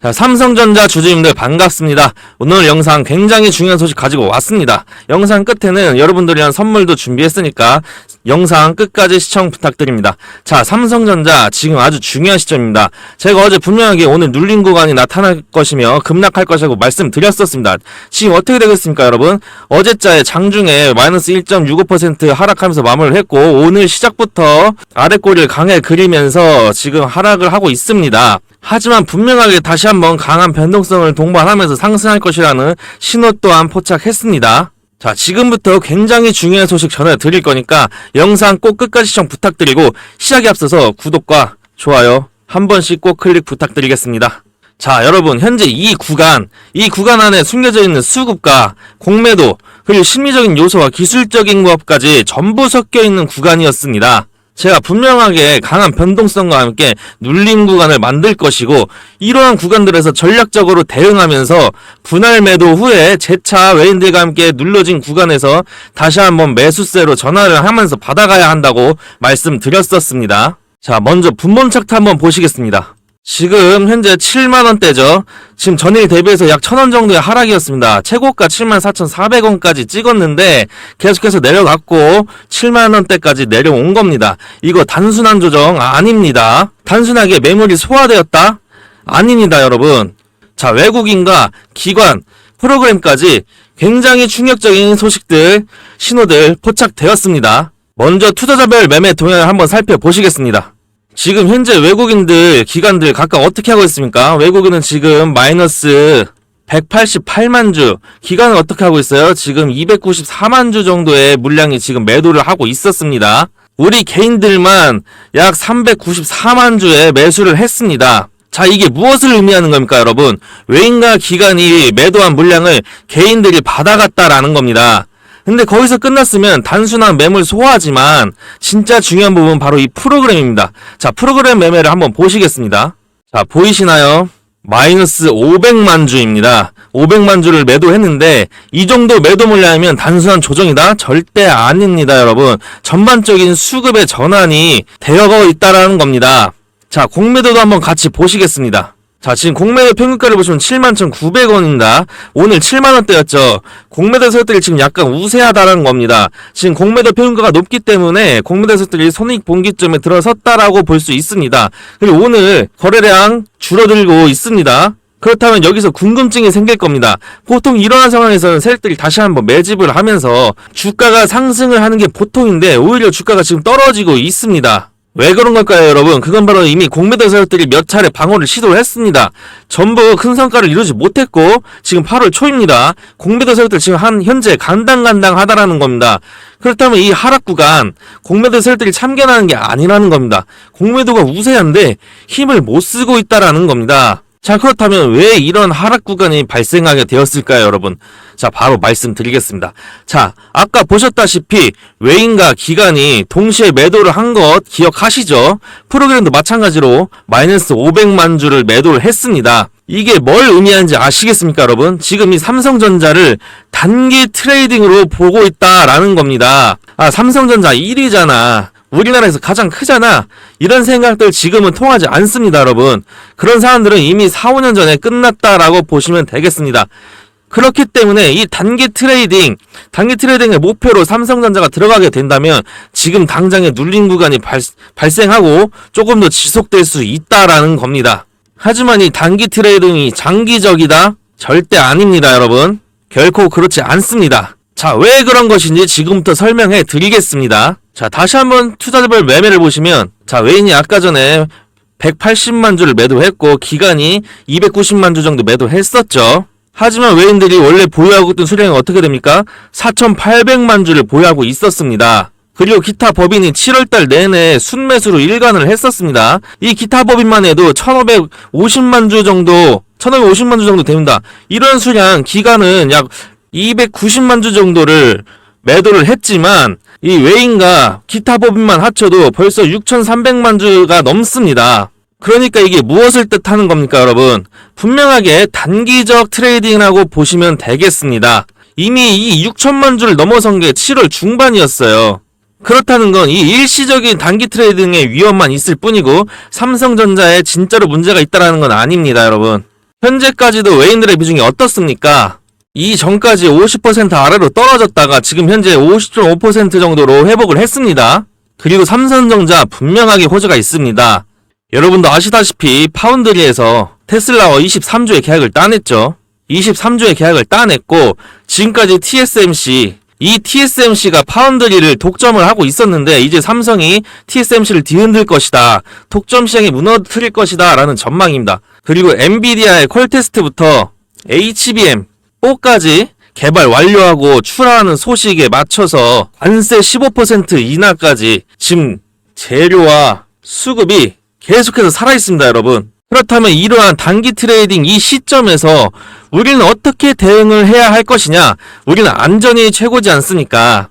자, 삼성전자 주주님들 반갑습니다. 오늘 영상 굉장히 중요한 소식 가지고 왔습니다. 영상 끝에는 여러분들이랑 선물도 준비했으니까 영상 끝까지 시청 부탁드립니다. 자, 삼성전자 지금 아주 중요한 시점입니다. 제가 어제 분명하게 오늘 눌린 구간이 나타날 것이며 급락할 것이라고 말씀드렸었습니다. 지금 어떻게 되겠습니까, 여러분? 어제자에 장중에 마이너스 1.65% 하락하면서 마무리를 했고 오늘 시작부터 아래 꼬리를 강하게 그리면서 지금 하락을 하고 있습니다. 하지만 분명하게 다시 한번 강한 변동성을 동반하면서 상승할 것이라는 신호 또한 포착했습니다. 자, 지금부터 굉장히 중요한 소식 전해드릴 거니까 영상 꼭 끝까지 시청 부탁드리고 시작에 앞서서 구독과 좋아요 한 번씩 꼭 클릭 부탁드리겠습니다. 자, 여러분, 현재 이 구간, 이 구간 안에 숨겨져 있는 수급과 공매도, 그리고 심리적인 요소와 기술적인 것까지 전부 섞여 있는 구간이었습니다. 제가 분명하게 강한 변동성과 함께 눌림 구간을 만들 것이고 이러한 구간들에서 전략적으로 대응하면서 분할 매도 후에 재차 외인들과 함께 눌러진 구간에서 다시 한번 매수세로 전환을 하면서 받아가야 한다고 말씀드렸었습니다. 자, 먼저 분봉 차트 한번 보시겠습니다. 지금 현재 7만원대죠. 지금 전일 대비해서 약 1000원 정도의 하락이었습니다. 최고가 74,400원까지 찍었는데 계속해서 내려갔고 7만원대까지 내려온 겁니다. 이거 단순한 조정 아닙니다. 단순하게 매물이 소화되었다? 아닙니다, 여러분. 자, 외국인과 기관, 프로그램까지 굉장히 충격적인 소식들, 신호들 포착되었습니다. 먼저 투자자별 매매 동향을 한번 살펴보시겠습니다. 지금 현재 외국인들, 기관들 각각 어떻게 하고 있습니까? 외국인은 지금 마이너스 188만 주, 기관은 어떻게 하고 있어요? 지금 294만 주 정도의 물량이 지금 매도를 하고 있었습니다. 우리 개인들만 약 394만 주의 매수를 했습니다. 자, 이게 무엇을 의미하는 겁니까, 여러분? 외인과 기관이 매도한 물량을 개인들이 받아갔다라는 겁니다. 근데 거기서 끝났으면 단순한 매물 소화지만 진짜 중요한 부분 바로 이 프로그램입니다. 자, 프로그램 매매를 한번 보시겠습니다. 자, 보이시나요? 마이너스 500만 주입니다. 500만 주를 매도했는데 이 정도 매도 물량이면 단순한 조정이다? 절대 아닙니다, 여러분. 전반적인 수급의 전환이 되어가고 있다라는 겁니다. 자, 공매도도 한번 같이 보시겠습니다. 자, 지금 공매도 평균가를 보시면 71,900원입니다. 오늘 7만원대였죠. 공매도 세력들이 지금 약간 우세하다는 겁니다. 지금 공매도 평균가가 높기 때문에 공매도 세력들이 손익 본기점에 들어섰다라고 볼 수 있습니다. 그리고 오늘 거래량 줄어들고 있습니다. 그렇다면 여기서 궁금증이 생길 겁니다. 보통 이러한 상황에서는 세력들이 다시 한번 매집을 하면서 주가가 상승을 하는 게 보통인데 오히려 주가가 지금 떨어지고 있습니다. 왜 그런 걸까요, 여러분? 그건 바로 이미 공매도 세력들이 몇 차례 방어를 시도를 했습니다. 전부 큰 성과를 이루지 못했고, 지금 8월 초입니다. 공매도 세력들 지금 한, 현재 간당간당하다라는 겁니다. 그렇다면 이 하락 구간, 공매도 세력들이 참견하는 게 아니라는 겁니다. 공매도가 우세한데 힘을 못 쓰고 있다라는 겁니다. 자, 그렇다면 왜 이런 하락 구간이 발생하게 되었을까요, 여러분? 자, 바로 말씀드리겠습니다. 자, 아까 보셨다시피 외인과 기관이 동시에 매도를 한 것 기억하시죠? 프로그램도 마찬가지로 마이너스 500만 주를 매도를 했습니다. 이게 뭘 의미하는지 아시겠습니까, 여러분? 지금 이 삼성전자를 단기 트레이딩으로 보고 있다라는 겁니다. 아, 삼성전자 1위잖아. 우리나라에서 가장 크잖아. 이런 생각들 지금은 통하지 않습니다, 여러분. 그런 사람들은 이미 4, 5년 전에 끝났다라고 보시면 되겠습니다. 그렇기 때문에 이 단기 트레이딩, 단기 트레이딩의 목표로 삼성전자가 들어가게 된다면 지금 당장의 눌린 구간이 발, 발생하고 조금 더 지속될 수 있다라는 겁니다. 하지만 이 단기 트레이딩이 장기적이다? 절대 아닙니다, 여러분. 결코 그렇지 않습니다. 자, 왜 그런 것인지 지금부터 설명해 드리겠습니다. 자, 다시 한번 투자자별 매매를 보시면, 자, 외인이 아까 전에 180만 주를 매도했고, 기간이 290만 주 정도 매도했었죠. 하지만 외인들이 원래 보유하고 있던 수량이 어떻게 됩니까? 4,800만 주를 보유하고 있었습니다. 그리고 기타 법인이 7월달 내내 순매수로 일관을 했었습니다. 이 기타 법인만 해도 1,550만 주 정도, 1,550만 주 정도 됩니다. 이런 수량, 기간은 약 290만 주 정도를 매도를 했지만 이 외인과 기타 법인만 합쳐도 벌써 6,300만 주가 넘습니다. 그러니까 이게 무엇을 뜻하는 겁니까, 여러분? 분명하게 단기적 트레이딩이라고 보시면 되겠습니다. 이미 이 6천만 주를 넘어선 게 7월 중반이었어요. 그렇다는 건 이 일시적인 단기 트레이딩의 위험만 있을 뿐이고 삼성전자에 진짜로 문제가 있다라는 건 아닙니다, 여러분. 현재까지도 외인들의 비중이 어떻습니까? 이 전까지 50% 아래로 떨어졌다가 지금 현재 50.5% 정도로 회복을 했습니다. 그리고 삼성전자 분명하게 호재가 있습니다. 여러분도 아시다시피 파운드리에서 테슬라와 23조의 계약을 따냈죠. 23조의 계약을 따냈고 지금까지 TSMC 이 TSMC가 파운드리를 독점을 하고 있었는데 이제 삼성이 TSMC를 뒤흔들 것이다. 독점 시장이 무너뜨릴 것이다. 라는 전망입니다. 그리고 엔비디아의 콜 테스트부터 HBM, 4까지 개발 완료하고 출하하는 소식에 맞춰서 관세 15% 인하까지 지금 재료와 수급이 계속해서 살아있습니다, 여러분. 그렇다면 이러한 단기 트레이딩 이 시점에서 우리는 어떻게 대응을 해야 할 것이냐? 우리는 안전이 최고지 않습니까?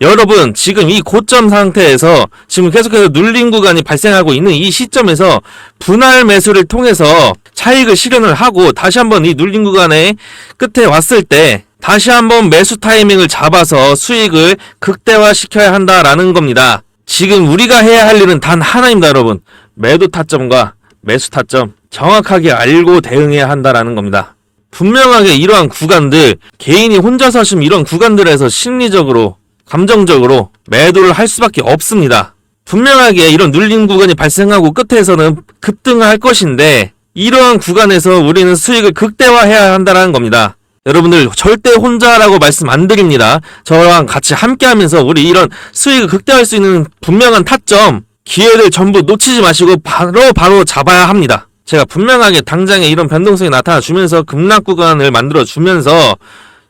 여러분, 지금 이 고점 상태에서 지금 계속해서 눌린 구간이 발생하고 있는 이 시점에서 분할 매수를 통해서 차익을 실현을 하고 다시 한번 이 눌린 구간의 끝에 왔을 때 다시 한번 매수 타이밍을 잡아서 수익을 극대화시켜야 한다라는 겁니다. 지금 우리가 해야 할 일은 단 하나입니다, 여러분. 매도 타점과 매수 타점 정확하게 알고 대응해야 한다라는 겁니다. 분명하게 이러한 구간들 개인이 혼자서 지금 이런 구간들에서 심리적으로 감정적으로 매도를 할 수밖에 없습니다. 분명하게 이런 눌린 구간이 발생하고 끝에서는 급등할 것인데 이러한 구간에서 우리는 수익을 극대화해야 한다는 겁니다. 여러분들 절대 혼자라고 말씀 안 드립니다. 저랑 같이 함께 하면서 우리 이런 수익을 극대화할 수 있는 분명한 타점 기회를 전부 놓치지 마시고 바로 바로 잡아야 합니다. 제가 분명하게 당장에 이런 변동성이 나타나 주면서 급락 구간을 만들어 주면서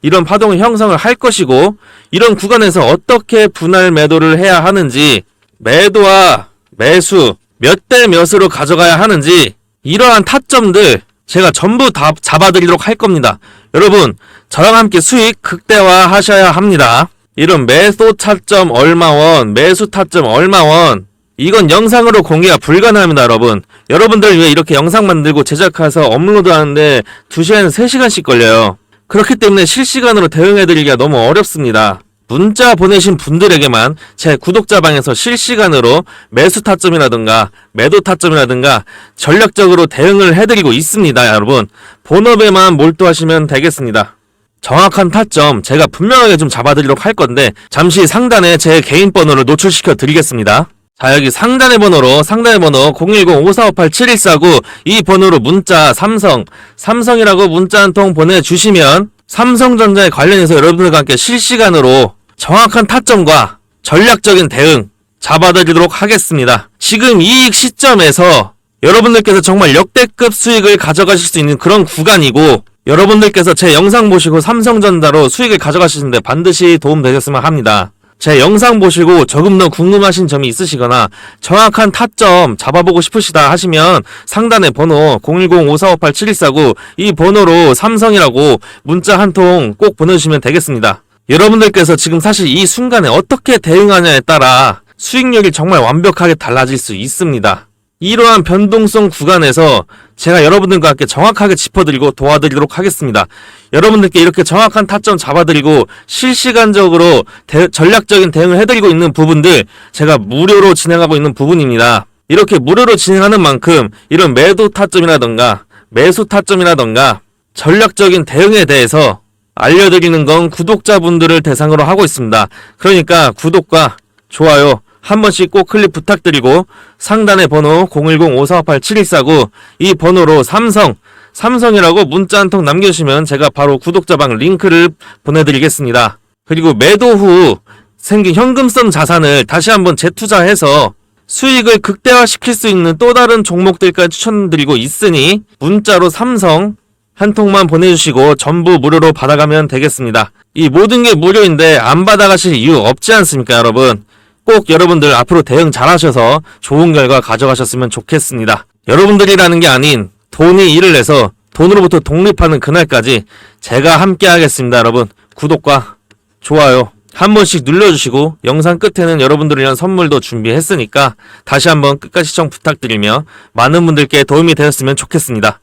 이런 파동을 형성을 할 것이고 이런 구간에서 어떻게 분할 매도를 해야 하는지 매도와 매수 몇 대 몇으로 가져가야 하는지 이러한 타점들 제가 전부 다 잡아드리도록 할 겁니다. 여러분 저랑 함께 수익 극대화 하셔야 합니다. 이런 매도 타점 얼마원 매수 타점 얼마원 이건 영상으로 공개가 불가능합니다, 여러분. 여러분들 왜 이렇게 영상 만들고 제작해서 업로드하는데 2시간, 3시간씩 걸려요. 그렇기 때문에 실시간으로 대응해드리기가 너무 어렵습니다. 문자 보내신 분들에게만 제 구독자방에서 실시간으로 매수 타점이라든가 매도 타점이라든가 전략적으로 대응을 해드리고 있습니다, 여러분. 본업에만 몰두하시면 되겠습니다. 정확한 타점 제가 분명하게 좀 잡아드리도록 할 건데 잠시 상단에 제 개인 번호를 노출시켜 드리겠습니다. 자 여기 상단의 번호로 상단의 번호 010-5458-7149 이 번호로 문자 삼성 삼성이라고 문자 한 통 보내주시면 삼성전자에 관련해서 여러분들과 함께 실시간으로 정확한 타점과 전략적인 대응 잡아드리도록 하겠습니다. 지금 이익 시점에서 여러분들께서 정말 역대급 수익을 가져가실 수 있는 그런 구간이고 여러분들께서 제 영상 보시고 삼성전자로 수익을 가져가시는데 반드시 도움 되셨으면 합니다. 제 영상 보시고 조금 더 궁금하신 점이 있으시거나 정확한 타점 잡아보고 싶으시다 하시면 상단에 번호 010-5458-7149 이 번호로 삼성이라고 문자 한 통 꼭 보내주시면 되겠습니다. 여러분들께서 지금 사실 이 순간에 어떻게 대응하냐에 따라 수익률이 정말 완벽하게 달라질 수 있습니다. 이러한 변동성 구간에서 제가 여러분들과 함께 정확하게 짚어드리고 도와드리도록 하겠습니다. 여러분들께 이렇게 정확한 타점 잡아드리고 실시간적으로 대- 전략적인 대응을 해드리고 있는 부분들 제가 무료로 진행하고 있는 부분입니다. 이렇게 무료로 진행하는 만큼 이런 매도 타점이라던가 매수 타점이라던가 전략적인 대응에 대해서 알려드리는 건 구독자분들을 대상으로 하고 있습니다. 그러니까 구독과 좋아요 한 번씩 꼭 클릭 부탁드리고 상단의 번호 010-5458-7149 이 번호로 삼성 삼성이라고 문자 한 통 남겨주시면 제가 바로 구독자방 링크를 보내드리겠습니다. 그리고 매도 후 생긴 현금성 자산을 다시 한번 재투자해서 수익을 극대화시킬 수 있는 또 다른 종목들까지 추천드리고 있으니 문자로 삼성 한 통만 보내주시고 전부 무료로 받아가면 되겠습니다. 이 모든 게 무료인데 안 받아가실 이유 없지 않습니까, 여러분? 꼭 여러분들 앞으로 대응 잘하셔서 좋은 결과 가져가셨으면 좋겠습니다. 여러분들이라는 게 아닌 돈이 일을 내서 돈으로부터 독립하는 그날까지 제가 함께 하겠습니다, 여러분. 구독과 좋아요 한 번씩 눌러주시고 영상 끝에는 여러분들을 위한 선물도 준비했으니까 다시 한번 끝까지 시청 부탁드리며 많은 분들께 도움이 되었으면 좋겠습니다.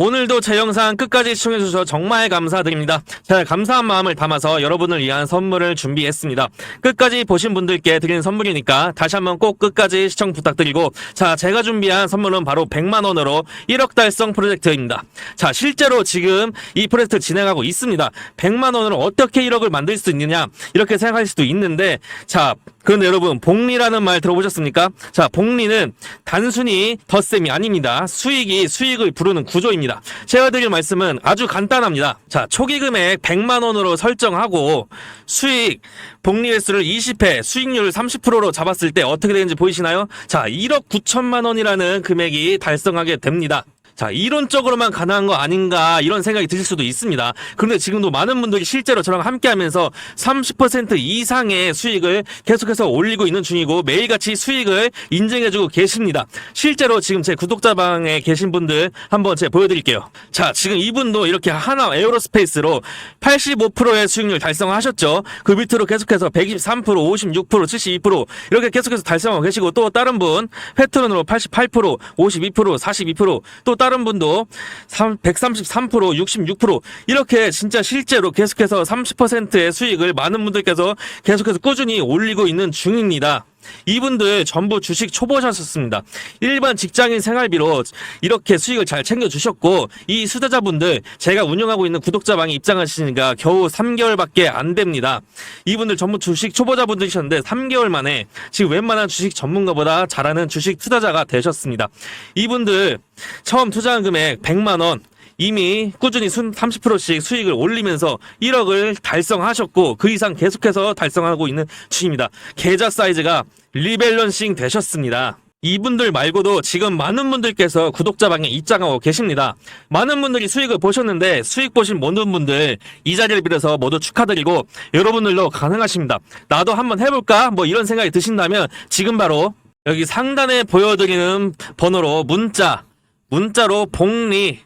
오늘도 제 영상 끝까지 시청해주셔서 정말 감사드립니다. 제가 감사한 마음을 담아서 여러분을 위한 선물을 준비했습니다. 끝까지 보신 분들께 드리는 선물이니까 다시 한번 꼭 끝까지 시청 부탁드리고 자 제가 준비한 선물은 바로 100만원으로 1억 달성 프로젝트입니다. 자 실제로 지금 이 프로젝트 진행하고 있습니다. 100만원으로 어떻게 1억을 만들 수 있느냐 이렇게 생각할 수도 있는데 자 그런데 여러분 복리라는 말 들어보셨습니까? 자 복리는 단순히 덧셈이 아닙니다. 수익이 수익을 부르는 구조입니다. 제가 드릴 말씀은 아주 간단합니다. 자 초기 금액 100만 원으로 설정하고 수익 복리 횟수를 20회 수익률 30%로 잡았을 때 어떻게 되는지 보이시나요? 자 1억 9천만 원이라는 금액이 달성하게 됩니다. 자, 이론적으로만 가능한 거 아닌가 이런 생각이 드실 수도 있습니다. 그런데 지금도 많은 분들이 실제로 저랑 함께 하면서 30% 이상의 수익을 계속해서 올리고 있는 중이고 매일같이 수익을 인증해주고 계십니다. 실제로 지금 제 구독자방에 계신 분들 한번 제가 보여드릴게요. 자, 지금 이분도 이렇게 하나 에어로스페이스로 85%의 수익률 달성하셨죠. 그 밑으로 계속해서 123%, 56%, 72% 이렇게 계속해서 달성하고 계시고 또 다른 분 패트론으로 88%, 52%, 42%또 다른 분도 133%, 66% 이렇게 진짜 실제로 계속해서 30%의 수익을 많은 분들께서 계속해서 꾸준히 올리고 있는 중입니다. 이분들 전부 주식 초보셨었습니다. 일반 직장인 생활비로 이렇게 수익을 잘 챙겨주셨고 이 수다자분들 제가 운영하고 있는 구독자방에 입장하시니까 겨우 3개월밖에 안 됩니다. 이분들 전부 주식 초보자분들이셨는데 3개월 만에 지금 웬만한 주식 전문가보다 잘하는 주식 투자자가 되셨습니다. 이분들 처음 투자한 금액 100만 원 이미 꾸준히 순 30%씩 수익을 올리면서 1억을 달성하셨고 그 이상 계속해서 달성하고 있는 중입니다. 계좌 사이즈가 리밸런싱 되셨습니다. 이분들 말고도 지금 많은 분들께서 구독자방에 입장하고 계십니다. 많은 분들이 수익을 보셨는데 수익 보신 모든 분들 이 자리를 빌어서 모두 축하드리고 여러분들도 가능하십니다. 나도 한번 해볼까? 뭐 이런 생각이 드신다면 지금 바로 여기 상단에 보여드리는 번호로 문자 문자로 복리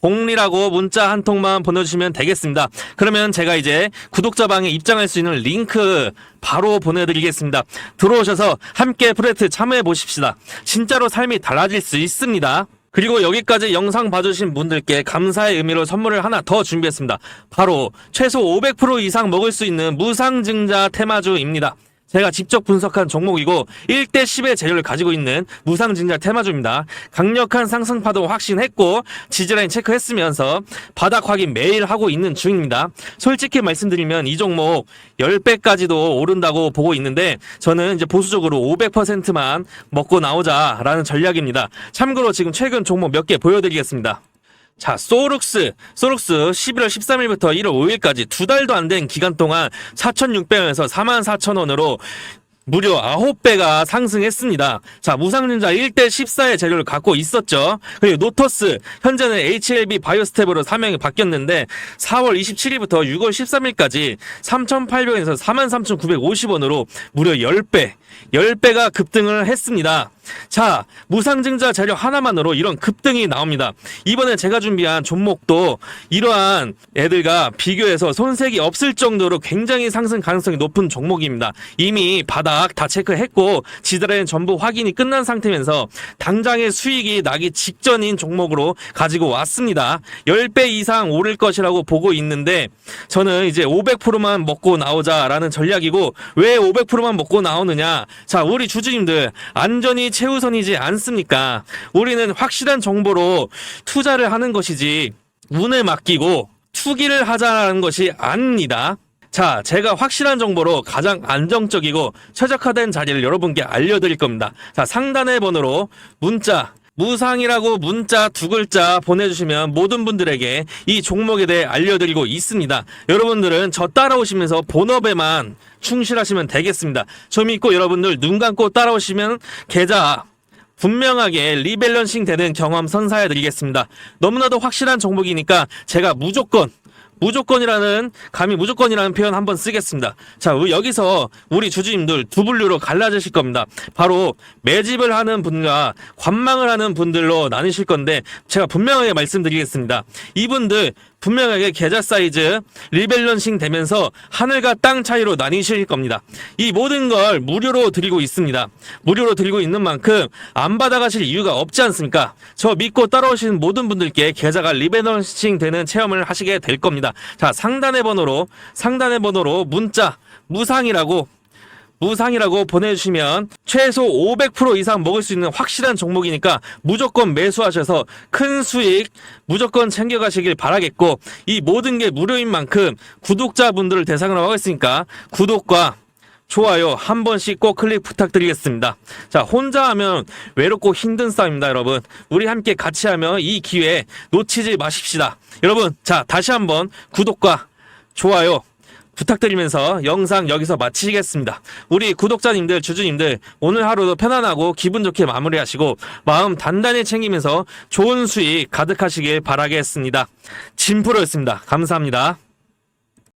복리라고 문자 한 통만 보내주시면 되겠습니다. 그러면 제가 이제 구독자방에 입장할 수 있는 링크 바로 보내드리겠습니다. 들어오셔서 함께 프로젝트 참여해 보십시다. 진짜로 삶이 달라질 수 있습니다. 그리고 여기까지 영상 봐주신 분들께 감사의 의미로 선물을 하나 더 준비했습니다. 바로 최소 500% 이상 먹을 수 있는 무상증자 테마주입니다. 제가 직접 분석한 종목이고 1대 10의 재료를 가지고 있는 무상증자 테마주입니다. 강력한 상승파도 확신했고 지지라인 체크했으면서 바닥 확인 매일 하고 있는 중입니다. 솔직히 말씀드리면 이 종목 10배까지도 오른다고 보고 있는데 저는 이제 보수적으로 500%만 먹고 나오자라는 전략입니다. 참고로 지금 최근 종목 몇 개 보여드리겠습니다. 자, 소룩스. 소룩스 11월 13일부터 1월 5일까지 두 달도 안 된 기간 동안 4,600원에서 44,000원으로 무려 9배가 상승했습니다. 자, 무상증자 1대 14의 재료를 갖고 있었죠. 그리고 노토스, 현재는 HLB 바이오스텝으로 사명이 바뀌었는데 4월 27일부터 6월 13일까지 3,800원에서 43,950원으로 무려 10배, 10배가 급등을 했습니다. 자, 무상증자 재료 하나만으로 이런 급등이 나옵니다. 이번에 제가 준비한 종목도 이러한 애들과 비교해서 손색이 없을 정도로 굉장히 상승 가능성이 높은 종목입니다. 이미 바닥 다 체크했고 지드라인 전부 확인이 끝난 상태면서 당장의 수익이 나기 직전인 종목으로 가지고 왔습니다. 10배 이상 오를 것이라고 보고 있는데 저는 이제 500%만 먹고 나오자라는 전략이고 왜 500%만 먹고 나오느냐? 자, 우리 주주님들 안전이 최우선이지 않습니까? 우리는 확실한 정보로 투자를 하는 것이지 운에 맡기고 투기를 하자라는 것이 아닙니다. 자, 제가 확실한 정보로 가장 안정적이고 최적화된 자리를 여러분께 알려드릴 겁니다. 자, 상단의 번호로 문자, 무상이라고 문자 두 글자 보내주시면 모든 분들에게 이 종목에 대해 알려드리고 있습니다. 여러분들은 저 따라오시면서 본업에만 충실하시면 되겠습니다. 저 믿고 여러분들 눈 감고 따라오시면 계좌 분명하게 리밸런싱 되는 경험 선사해 드리겠습니다. 너무나도 확실한 종목이니까 제가 무조건 무조건이라는 감히 무조건이라는 표현 한번 쓰겠습니다. 자, 여기서 우리 주주님들 두 분류로 갈라지실 겁니다. 바로 매집을 하는 분과 관망을 하는 분들로 나뉘실 건데 제가 분명하게 말씀드리겠습니다. 이분들 분명하게 계좌 사이즈 리밸런싱 되면서 하늘과 땅 차이로 나뉘실 겁니다. 이 모든 걸 무료로 드리고 있습니다. 무료로 드리고 있는 만큼 안 받아가실 이유가 없지 않습니까? 저 믿고 따라오시는 모든 분들께 계좌가 리밸런싱 되는 체험을 하시게 될 겁 니다. 자, 상단의 번호로 상단의 번호로 문자 무상이라고 무상이라고 보내주시면 최소 500% 이상 먹을 수 있는 확실한 종목이니까 무조건 매수하셔서 큰 수익 무조건 챙겨가시길 바라겠고 이 모든 게 무료인 만큼 구독자분들을 대상으로 하고 있으니까 구독과 좋아요 한 번씩 꼭 클릭 부탁드리겠습니다. 자, 혼자 하면 외롭고 힘든 싸움입니다, 여러분. 우리 함께 같이 하면 이 기회 놓치지 마십시다. 여러분, 자, 다시 한번 구독과 좋아요 부탁드리면서 영상 여기서 마치겠습니다. 우리 구독자님들, 주주님들, 오늘 하루도 편안하고 기분 좋게 마무리하시고 마음 단단히 챙기면서 좋은 수익 가득하시길 바라겠습니다. 진프로였습니다. 감사합니다.